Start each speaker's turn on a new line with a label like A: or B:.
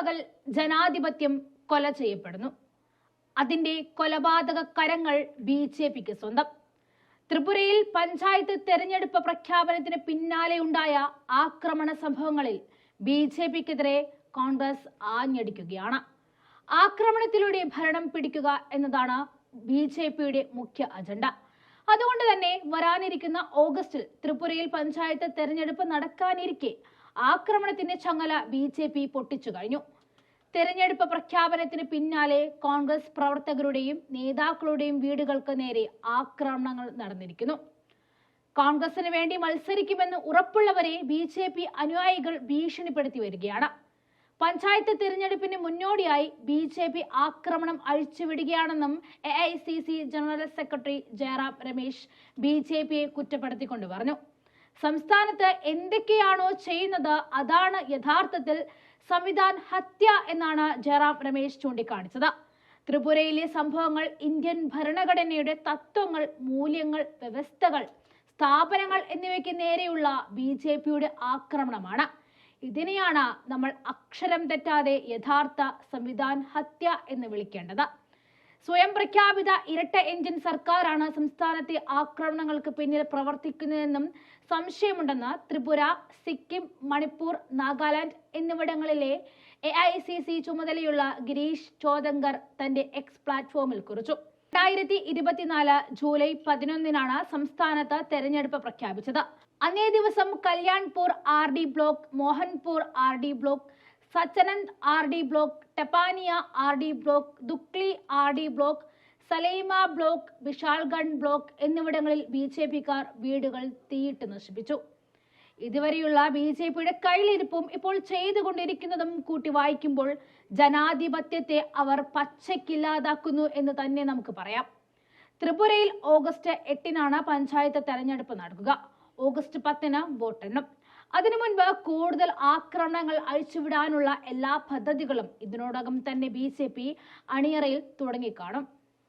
A: പകൽ ജനാധിപത്യം കൊല ചെയ്യപ്പെടുന്നു. അതിന്റെ കൊലപാതക കരങ്ങൾ ബി ജെ പിക്ക് സ്വന്തം. ത്രിപുരയിൽ പഞ്ചായത്ത് തെരഞ്ഞെടുപ്പ് പ്രഖ്യാപനത്തിന് പിന്നാലെ ഉണ്ടായ ആക്രമണ സംഭവങ്ങളിൽ ബി ജെ പിക്കെതിരെ കോൺഗ്രസ് ആഞ്ഞടിക്കുകയാണ്. ആക്രമണത്തിലൂടെ ഭരണം പിടിക്കുക എന്നതാണ് ബി ജെ പിയുടെ മുഖ്യ അജണ്ട. അതുകൊണ്ട് തന്നെ വരാനിരിക്കുന്ന ഓഗസ്റ്റിൽ ത്രിപുരയിൽ പഞ്ചായത്ത് തെരഞ്ഞെടുപ്പ് നടക്കാനിരിക്കെ ആക്രമണത്തിന്റെ ചങ്ങല ബി ജെ പി പൊട്ടിച്ചു കഴിഞ്ഞു. തെരഞ്ഞെടുപ്പ് പ്രഖ്യാപനത്തിന് പിന്നാലെ കോൺഗ്രസ് പ്രവർത്തകരുടെയും നേതാക്കളുടെയും വീടുകൾക്ക് നേരെ ആക്രമണങ്ങൾ നടന്നിരിക്കുന്നു. കോൺഗ്രസിന് വേണ്ടി മത്സരിക്കുമെന്ന് ഉറപ്പുള്ളവരെ ബി ജെ പി അനുയായികൾ ഭീഷണിപ്പെടുത്തി വരികയാണ്. പഞ്ചായത്ത് തിരഞ്ഞെടുപ്പിന് മുന്നോടിയായി ബി ജെ പി ആക്രമണം അഴിച്ചുവിടുകയാണെന്നും A I C C general secretary Jairam Ramesh B J പിയെ കുറ്റപ്പെടുത്തിക്കൊണ്ട് പറഞ്ഞു. സംസ്ഥാനത്ത് എന്തൊക്കെയാണോ ചെയ്യുന്നത് അതാണ് യഥാർത്ഥത്തിൽ സംവിധാൻ ഹത്യ എന്നാണ് ജയറാം രമേശ് ചൂണ്ടിക്കാണിച്ചത്. ത്രിപുരയിലെ സംഭവങ്ങൾ ഇന്ത്യൻ ഭരണഘടനയുടെ തത്വങ്ങൾ മൂല്യങ്ങൾ വ്യവസ്ഥകൾ സ്ഥാപനങ്ങൾ എന്നിവയ്ക്ക് നേരെയുള്ള ബി ജെ പിയുടെ ആക്രമണമാണ്. ഇതിനെയാണ് നമ്മൾ അക്ഷരം തെറ്റാതെ യഥാർത്ഥ സംവിധാൻ ഹത്യ എന്ന് വിളിക്കേണ്ടത്. സ്വയം പ്രഖ്യാപിത ഇരട്ട എഞ്ചിൻ സർക്കാരാണ് സംസ്ഥാനത്തെ ആക്രമണങ്ങൾക്ക് പിന്നിൽ പ്രവർത്തിക്കുന്നതെന്നും സംശയമുണ്ടെന്ന് ത്രിപുര സിക്കിം മണിപ്പൂർ നാഗാലാൻഡ് എന്നിവിടങ്ങളിലെ എ ഐ സി സി ചുമതലയുള്ള ഗിരീഷ് ചോദങ്കർ തന്റെ എക്സ് പ്ലാറ്റ്ഫോമിൽ കുറിച്ചു. രണ്ടായിരത്തി ഇരുപത്തിനാല് ജൂലൈ പതിനൊന്നിനാണ് സംസ്ഥാനത്ത് തെരഞ്ഞെടുപ്പ് പ്രഖ്യാപിച്ചത്. അന്നേ ദിവസം Kalyanpur R D block Mohanpur R D block Sachanand R D block Tepania R D block Dukli R D block Salema block Vishalgarh block എന്നിവിടങ്ങളിൽ ബി ജെ പിക്കാർ വീടുകൾ തീയിട്ട് നശിപ്പിച്ചു. ഇതുവരെയുള്ള ബി ജെ പിയുടെ കയ്യിലിരിപ്പും ഇപ്പോൾ ചെയ്തുകൊണ്ടിരിക്കുന്നതും കൂട്ടി വായിക്കുമ്പോൾ ജനാധിപത്യത്തെ അവർ പച്ചയ്ക്കില്ലാതാക്കുന്നു എന്ന് തന്നെ നമുക്ക് പറയാം. ത്രിപുരയിൽ ഓഗസ്റ്റ് എട്ടിനാണ് പഞ്ചായത്ത് തെരഞ്ഞെടുപ്പ് നടക്കുക. ഓഗസ്റ്റ് പത്തിന് വോട്ടെണ്ണും. അതിനു മുൻപ് കൂടുതൽ ആക്രമണങ്ങൾ അഴിച്ചുവിടാനുള്ള എല്ലാ പദ്ധതികളും ഇതിനോടകം തന്നെ ബി ജെ പി അണിയറയിൽ തുടങ്ങിക്കാണും.